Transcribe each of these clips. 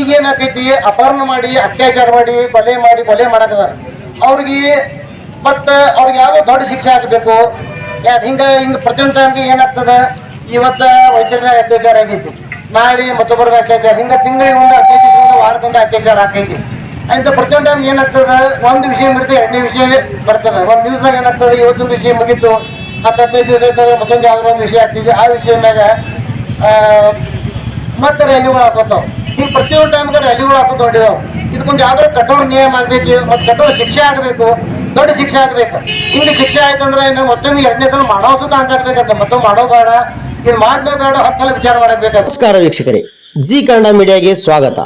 ಈಗ ಏನಾಗ್ತೈತಿ? ಅಪಹರಣ ಮಾಡಿ, ಅತ್ಯಾಚಾರ ಮಾಡಿ, ಕೊಲೆ ಮಾಡಿ, ಕೊಲೆ ಮಾಡಕದಾರ ಅವ್ರಿಗೆ ಮತ್ತು ಅವ್ರಿಗೆ ಯಾವುದೋ ದೊಡ್ಡ ಶಿಕ್ಷೆ ಆಗಬೇಕು. ಯಾಕೆ ಹಿಂಗೆ, ಹಿಂಗ ಪ್ರತಿಯೊಂದು ಟೈಮ್ಗೆ ಏನಾಗ್ತದ? ಇವತ್ತ ವೈದ್ಯರ ಅತ್ಯಾಚಾರ ಆಗೈತಿ. ನಾಳೆ ಮತ್ತೊಬ್ಬರ ಅತ್ಯಾಚಾರ, ಹಿಂಗೆ ತಿಂಗಳಿಗೆ ಒಂದು ಅತ್ಯಾಚಾರ ವಾರಕ್ಕೊಂದು ಅತ್ಯಾಚಾರ ಆಗ್ತೈತಿ. ಅಂತ ಪ್ರತಿಯೊಂದು ಟೈಮ್ ಏನಾಗ್ತದ? ಒಂದು ವಿಷಯ ಬಿಡ್ತದೆ ಎರಡನೇ ವಿಷಯ ಬರ್ತದ. ಒಂದು ದಿವಸದಾಗ ಏನಾಗ್ತದೆ? ಇವತ್ತೊಂದು ವಿಷಯ ಮುಗೀತು. ಹತ್ತು ಹದಿನೈದು ದಿವಸ ಇದ್ದಾಗ ಮತ್ತೊಂದು ಯಾವ್ದೋ ಒಂದು ವಿಷಯ ಆಗ್ತಿದೆ. ಆ ವಿಷಯ ಮ್ಯಾಗ ಮತ್ತೆ ರೈಲುಗಳು ಹಾಕೋತಾವ ಹಿಂಗೆ ಪ್ರತಿಯೊಂದು ಟೈಮ್ಗೆ ರ್ಯಾಲಿಗಳು ಹಾಕೋತ ತೊಗೊಂಡಿದ್ದಾವೆ ಇದಕ್ಕೊಂದು ಯಾವ್ದೋ ಕಠೋರ ನಿಯಮ ಆಗಬೇಕು ಮತ್ತು ಕಠೋರ ಶಿಕ್ಷೆ ಆಗಬೇಕು ದೊಡ್ಡ ಶಿಕ್ಷೆ ಆಗಬೇಕು. ಹಿಂಗೆ ಶಿಕ್ಷೆ ಆಯ್ತಂದ್ರೆ ಇನ್ನು ಮತ್ತೊಮ್ಮೆ ಎರಡನೇ ಸಲ ಮಾಡೋ ಸುತ್ತ ಅನ್ಸಾಕ್ಬೇಕಂತ ಮತ್ತೊಮ್ಮೆ ಮಾಡೋ ಬೇಡ ಇನ್ನು ಮಾಡಲೇ ಬೇಡ ಹತ್ತು ಸಲ ವಿಚಾರ ಮಾಡಬೇಕು ನಮಸ್ಕಾರ ವೀಕ್ಷಕರೇ ಜಿ ಕನ್ನಡ ಮೀಡಿಯಾಗೆ ಸ್ವಾಗತ.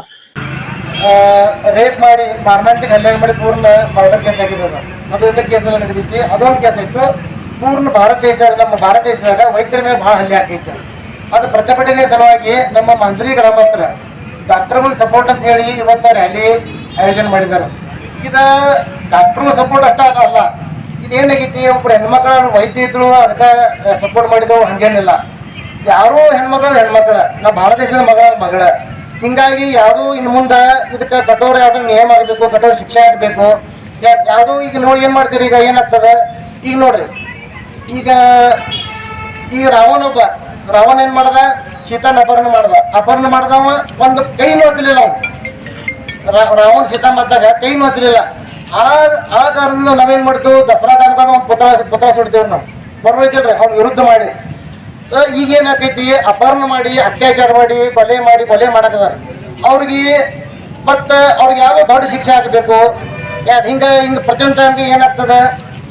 ರೇಪ್ ಮಾಡಿ ಮಾರ್ನಾಂಟಿಗೆ ಹಲ್ಲೆ ಮಾಡಿ ಪೂರ್ಣ ಮರ್ಡರ್ ಕೇಸ್ ಆಗಿದೆ ಅದು. ಒಂದು ಕೇಸಲ್ಲಿ ನಡೆದೈತಿ ಅದೊಂದು ಕೇಸ್ ಆಯ್ತು. ಪೂರ್ಣ ಭಾರತ ದೇಶ ನಮ್ಮ ಭಾರತ ದೇಶದಾಗ ವೈದ್ಯರ ಮೇಲೆ ಭಾಳ ಹಲ್ಲೆ ಆಗೈತೆ ಅದು ಪ್ರತಿಭಟನೆ ಸಲುವಾಗಿ ನಮ್ಮ ಮಂತ್ರಿ ಗ್ರಾಮ ಹತ್ರ ಡಾಕ್ಟರ್ಗಳ ಸಪೋರ್ಟ್ ಅಂತ ಹೇಳಿ ಇವತ್ತು ರ್ಯಾಲಿ ಆಯೋಜನೆ ಮಾಡಿದ್ದಾರೆ. ಇದು ಡಾಕ್ಟರ್ಗಳ ಸಪೋರ್ಟ್ ಅಷ್ಟ ಅಲ್ಲ, ಇದೇನಾಗೈತಿ ಒಬ್ಬರು ಹೆಣ್ಮಕ್ಳು ವೈದ್ಯ ಇದ್ರು ಅದಕ್ಕೆ ಸಪೋರ್ಟ್ ಮಾಡಿದವು, ಹಂಗೇನಿಲ್ಲ. ಯಾರೋ ಹೆಣ್ಮಕ್ಳು ಹೆಣ್ಮಕ್ಳ ನಾ ಭಾರತ ದೇಶದ ಮಗಳ ಮಗಳ. ಹಿಂಗಾಗಿ ಯಾವುದು ಇನ್ನು ಮುಂದೆ ಇದಕ್ಕೆ ಕಠೋರ ಯಾವ್ದು ನಿಯಮ ಆಗಬೇಕು, ಕಠೋರ ಶಿಕ್ಷೆ ಆಗಬೇಕು. ಯಾವುದು ಈಗ ನೋಡಿ ಏನು ಮಾಡ್ತೀರಿ, ಈಗ ಏನಾಗ್ತದೆ? ಈಗ ನೋಡ್ರಿ, ಈಗ ಈಗ ರಾವಣ ಒಬ್ಬ ರಾವಣ ಏನು ಮಾಡ್ದ? ಸೀತಾನ ಅಪಹರಣ ಮಾಡ್ದ. ಅಪಹರಣ ಮಾಡ್ದವ ಒಂದು ಕೈ ನೋಡ್ತಿರ್ಲಿಲ್ಲ ಅವ್ನು. ರಾವಣ ಸೀತಾ ಮತ್ತಾಗ ಕೈ ನೋಚಲಿಲ್ಲ. ಆ ಆ ಕಾರಣದಿಂದ ನಾವೇನ್ ಮಾಡ್ತೀವಿ ದಸರಾ ಟೈಮ್ಗೆ ಒಂದು ಪುತ್ರ ಪುತ್ರ ಸುಡ್ತೀವಿ ನಾವು. ಬರ್ಬೇಕಿಲ್ರಿ, ಅವ್ನ ವಿರುದ್ಧ ಮಾಡಿ. ಈಗ ಏನಾಕೈತಿ ಅಪಹರಣ ಮಾಡಿ, ಅತ್ಯಾಚಾರ ಮಾಡಿ, ಕೊಲೆ ಮಾಡಿ, ಕೊಲೆ ಮಾಡಕದಾರ ಅವ್ರಿಗೆ ಮತ್ತ ಅವ್ರಿಗೆ ಯಾವ ದೊಡ್ಡ ಶಿಕ್ಷೆ ಆಗಬೇಕು. ಯಾಕೆ ಹಿಂಗ ಹಿಂಗ ಪ್ರತಿಯೊಂದು ಟೈಮ್ಗೆ ಏನಾಗ್ತದ?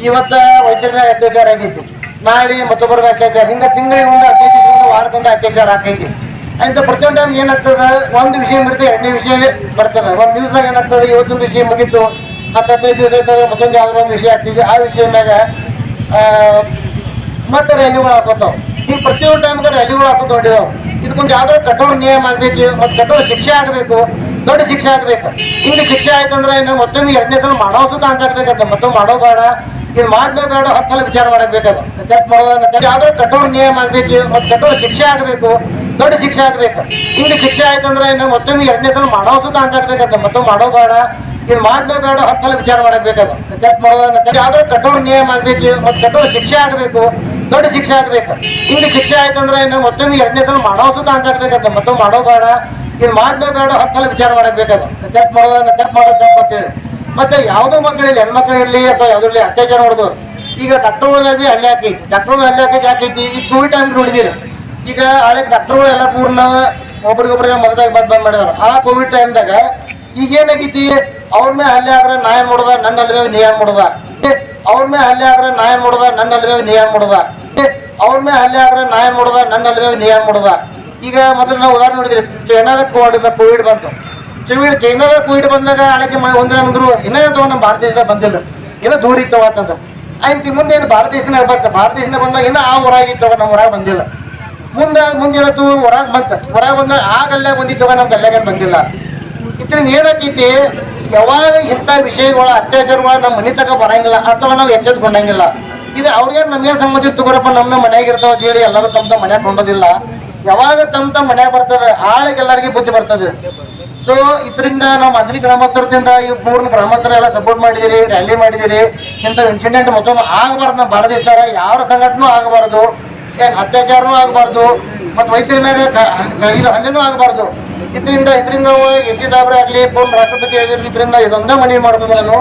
ಇವತ್ತ ವೈದ್ಯರ ಅತ್ಯಾಚಾರ ಆಗೈತಿ. ನಾಳೆ ಮತ್ತೊಬ್ಬರ ಅತ್ಯಾಚಾರ. ಹಿಂಗ ತಿಂಗಳಿಗೆ ಒಂದು ಅತ್ಯಾಚಾರ ವಾರಕ್ಕೊಂದು ಅತ್ಯಾಚಾರ ಹಾಕೈತಿ ಅಂತ ಪ್ರತಿಯೊಂದು ಟೈಮ್ ಏನಾಗ್ತದ? ಒಂದು ವಿಷಯ ಮುಗಿತು ಎರಡನೇ ವಿಷಯ ಬರ್ತದ. ಒಂದು ದಿವಸದಾಗ ಏನಾಗ್ತದೆ? ಇವತ್ತೊಂದು ವಿಷಯ ಮುಗಿತು. ಹತ್ತು ಹದಿನೈದು ದಿವಸ ಆಯ್ತದೆ, ಮತ್ತೊಂದು ಯಾವ್ದೋ ಒಂದು ವಿಷಯ ಆಗ್ತಿದೆ. ಆ ವಿಷಯ ಮ್ಯಾಗ ಮತ್ತೆ ರ್ಯಾಲಿಗಳು ಹಾಕೋತಾವ್. ಈಗ ಪ್ರತಿಯೊಂದು ಟೈಮ್ಗೆ ರ್ಯಾಲಿಗಳು ಹಾಕೋತ ಹೊಂಟಿದಾವ ಇದಕ್ಕೊಂದು ಯಾವ್ದೋ ಕಠೋರ ನಿಯಮ ಆಗಬೇಕು, ಮತ್ತು ಕಠೋರ ಶಿಕ್ಷೆ ಆಗಬೇಕು. ದೊಡ್ಡ ಶಿಕ್ಷೆ ಆಗ್ಬೇಕು. ಹಿಂಗೆ ಶಿಕ್ಷೆ ಆಯ್ತಂದ್ರೆ ಇನ್ನು ಮತ್ತೊಮ್ಮೆ ಎರಡನೇ ಸಲ ಮಾಡೋ ಸುತ್ತ ಅನ್ಸಾಕ್ಬೇಕಂತ ಮತ್ತೊಮ್ಮೆ ಮಾಡೋ ಬೇಡ. ಇನ್ನು ಮಾಡಲೇ ಬೇಡ, ಹತ್ತು ಸಲ ವಿಚಾರ ಮಾಡಬೇಕದು ತಪ್ಪು ಯಾವ್ದೋ ಕಠೋರ ನಿಯಮ ಆಗ್ಬೇಕು, ಮತ್ತು ಕಠೋರ ಶಿಕ್ಷೆ ಆಗಬೇಕು, ದೊಡ್ಡ ಶಿಕ್ಷೆ ಆಗ್ಬೇಕು. ಹಿಂಗೆ ಶಿಕ್ಷೆ ಆಯ್ತಂದ್ರೆ ಇನ್ನು ಮತ್ತೊಮ್ಮೆ ಎರಡನೇ ಸಲ ಮಾಡೋ ಸುತ್ತ ಅನ್ಸಾಕ್ಬೇಕಂತ ಮತ್ತೊಮ್ಮೆ ಮಾಡೋ ಬೇಡ. ಇನ್ನು ಮಾಡಲೇ ಬೇಡ, ಹತ್ತು ಸಲ ವಿಚಾರ ಮಾಡಬೇಕದು ತಪ್ಪು ಮಾಡೋದನ್ನ ಯಾವ್ದೋ ಕಠೋರ ನಿಯಮ ಆಗ್ಬೇಕು, ಮತ್ತು ಕಠೋರ ಶಿಕ್ಷೆ ಆಗಬೇಕು, ದೊಡ್ಡ ಶಿಕ್ಷೆ ಆಗ್ಬೇಕು. ಹಿಂಗೆ ಶಿಕ್ಷೆ ಆಯ್ತಂದ್ರೆ ಇನ್ನು ಮತ್ತೊಮ್ಮೆ ಎರಡನೇ ಸಲ ಮಾಡೋ ಸುತ್ತ ಅನ್ಸಾಕ್ಬೇಕಂತ ಮತ್ತೊಮ್ಮೆ ಮಾಡೋ ಬೇಡ. ಇನ್ನು ಮಾಡಲೇಬೇಡ ಹತ್ತು ಸಲ ವಿಚಾರ ಮಾಡಬೇಕದು ತಪ್ಪು ಮಾಡೋದನ್ನ ತಪ್ಪು ಮಾಡೋದು ತಪ್ಪು ಅಂತೇಳಿ. ಮತ್ತೆ ಯಾವುದೋ ಮಕ್ಕಳಿರಲಿ ಹೆಣ್ಮಕ್ಳು ಇರಲಿ ಅಥವಾ ಯಾವುದ್ರಲ್ಲಿ ಅತ್ಯಾಚಾರ ಮಾಡೋದು. ಈಗ ಡಾಕ್ಟರ್ ಹಲ್ಲೆ ಹಾಕೈತಿ ಡಾಕ್ಟರ್ ಹಲ್ಲೆ ಹಾಕೈತಿ ಈಗ ಕೋವಿಡ್ ಟೈಮ್ ನೋಡಿದಿರಿ. ಈಗ ಹಳೆ ಡಾಕ್ಟರ್ಗಳು ಎಲ್ಲ ಪೂರ್ಣ ಒಬ್ರಿಗೊಬ್ರಿಗೆ ಮಗದಾಗ ಬಂದ್ ಬಂದ್ ಮಾಡಿದಾರೆ ಆ ಕೋವಿಡ್ ಟೈಮ್ದಾಗ ಈಗ ಏನಾಗೈತಿ? ಅವ್ರ ಮೇಲೆ ಹಲ್ಲೆ ಆದ್ರೆ ನಾ ಮಾಡುದ, ನನ್ನ ಅಲ್ವೇ ನೀ ಏನ್ ಮಾಡೋದ. ಅವ್ರ ಮೇಲೆ ಹಲ್ಲೆ ಆದ್ರೆ ನಾ ಮಾಡುದ, ನನ್ನ ಅಲ್ವೇ ನೀ ಏನ್ ಮಾಡೋದ. ಅವ್ರ ಮೇಲೆ ಹಲ್ಲೆ ಆದ್ರೆ ನಾ ಮಾಡುದ ಮಾಡೋದ ನನ್ನ ಅಲ್ವೇ ನೀ ಏನ್ ಮಾಡೋದ. ಈಗ ಮೊದಲು ನಾವು ಉದಾಹರಣೆ ನೋಡಿದ್ರೆ ಚೈನಾದ ಕೋವಿಡ್ ಕೋವಿಡ್ ಬಂತು. ಚೈನಾ ಚೈನಾದ ಕೋವಿಡ್ ಬಂದಾಗ ಆಳಕ್ಕೆ ಒಂದಿನ ಅಂದ್ರು ಇನ್ನೂ ತಗೊಂಡು ನಮ್ಮ ಭಾರತ ದೇಶದಾಗ ಬಂದಿಲ್ಲ. ಏನೋ ದೂರ ಇತ್ತವ ಅಂತಂದ್ರೆ. ಆಯ್ತು ಮುಂದೆ ಏನು ಭಾರತ ದೇಶನಾಗ ಬಂತ ಭಾರತ ದೇಶನಾಗ ಬಂದಾಗ ಇನ್ನೂ ಆ ಊರಾಗಿತ್ತವ ನಮ್ಮ ಹೊರಗೆ ಬಂದಿಲ್ಲ. ಮುಂದೆ ಮುಂದೆ ಏನಾಯ್ತು? ಹೊರಗೆ ಬಂತ. ಹೊರಗೆ ಬಂದಾಗ ಆ ಗಲ್ಲಾಗ ಬಂದಿತ್ತವ ನಮ್ಮ ಗಲ್ಲೆಗೆ ಬಂದಿಲ್ಲ. ಇದ್ರಿಂದ ಏನಾಕೈತಿ ಯಾವಾಗ ಇಂಥ ವಿಷಯಗಳ ಅತ್ಯಾಚಾರಗಳ ನಮ್ಮ ಮನೆ ತಗ ಬರಂಗಿಲ್ಲ ಅಥವಾ ನಾವು ಎಚ್ಚೆತ್ಕೊಂಡಂಗಿಲ್ಲ. ಇದು ಅವ್ರಿಗೆ ನಮ್ಗೆ ಸಂಬಂಧ ತಗೋರಪ್ಪ ನಮ್ಮ ನಮ್ಮ ಮನ್ಯಾಗ ಇರ್ತಾವ ಅಂತ ಹೇಳಿ ಎಲ್ಲರೂ ತಮ್ಮ ಮನ್ಯಾಗ ಕೊಂಡೋದಿಲ್ಲ. ಯಾವಾಗ ತಮ್ಮ ತಮ್ಮ ಮನೆ ಬರ್ತದೆ ಆಳಿಗೆ ಎಲ್ಲರಿಗೆ ಬುದ್ಧಿ ಬರ್ತದೆ. ಸೊ ಇದರಿಂದ ನಾವು ಮದ್ರಿ ಗ್ರಾಮಸ್ಥರದಿಂದ ಈ ಪೂರ್ಣ ಗ್ರಾಮಸ್ಥರ ಎಲ್ಲ ಸಪೋರ್ಟ್ ಮಾಡಿದಿರಿ ರ್ಯಾಲಿ ಮಾಡಿದಿರಿ. ಇಂಥ ಇನ್ಸಿಡೆಂಟ್ ಮತ್ತೊಮ್ಮೆ ಆಗಬಾರ್ದು ನಮ್ಮ ಭಾರತ ಯಾವ ಸಂಘಟನೂ ಆಗಬಾರ್ದು, ಏನು ಅತ್ಯಾಚಾರನೂ ಆಗಬಾರ್ದು, ಮತ್ತು ವೈದ್ಯರ ಮೇಲೆ ಹಲ್ಲೆನೂ ಆಗಬಾರ್ದು. ಇದರಿಂದ ಇದರಿಂದ ಎಸ್ ಸಿ ಸಾಬ್ರೆ ಆಗಲಿ, ಪೂರ್ಣ ರಾಷ್ಟ್ರಪತಿ ಆಗಿರಲಿ, ಇದರಿಂದ ಇದೊಂದೇ ಮನವಿ ಮಾಡ್ಬೋದು ನಾನು.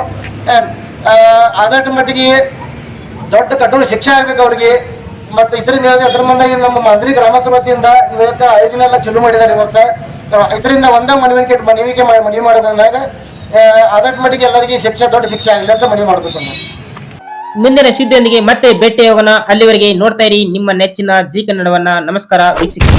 ಆದಷ್ಟು ಮಟ್ಟಿಗೆ ದೊಡ್ಡ ಕಠೋರ ಶಿಕ್ಷೆ ಆಗ್ಬೇಕು ಅವ್ರಿಗೆ. ಮತ್ತು ಇದರಿಂದ ಅದ್ರ ಮುಂದಾಗಿ ನಮ್ಮ ಮಂತ್ರಿ ಗ್ರಾಮ ವತಿಯಿಂದ ಇವತ್ತು ಆಯೋಜನೆ ಎಲ್ಲ ಚಲೋ ಮಾಡಿದ್ದಾರೆ ಇವತ್ತು. ಇದರಿಂದ ಒಂದೇ ಮನವಿಕೆ ಮನವಿಕೆ ಮನವಿ ಮಾಡೋದ್ರಾಗ ಅದಟ್ ಮಟ್ಟಿಗೆ ಎಲ್ಲರಿಗೆ ಶಿಕ್ಷೆ, ದೊಡ್ಡ ಶಿಕ್ಷೆ ಆಗಲಿ ಅಂತ ಮನವಿ ಮಾಡಬೇಕು ಮುಂದಿನ ಸುದ್ದಿಯೊಂದಿಗೆ ಮತ್ತೆ ಭೇಟಿ ಹೋಗೋಣ ಅಲ್ಲಿವರೆಗೆ ನೋಡ್ತಾ ಇರಿ ನಿಮ್ಮ ನೆಚ್ಚಿನ ಜಿ ಕನ್ನಡವನ್ನ. ನಮಸ್ಕಾರ ವೀಕ್ಷಿಸಿ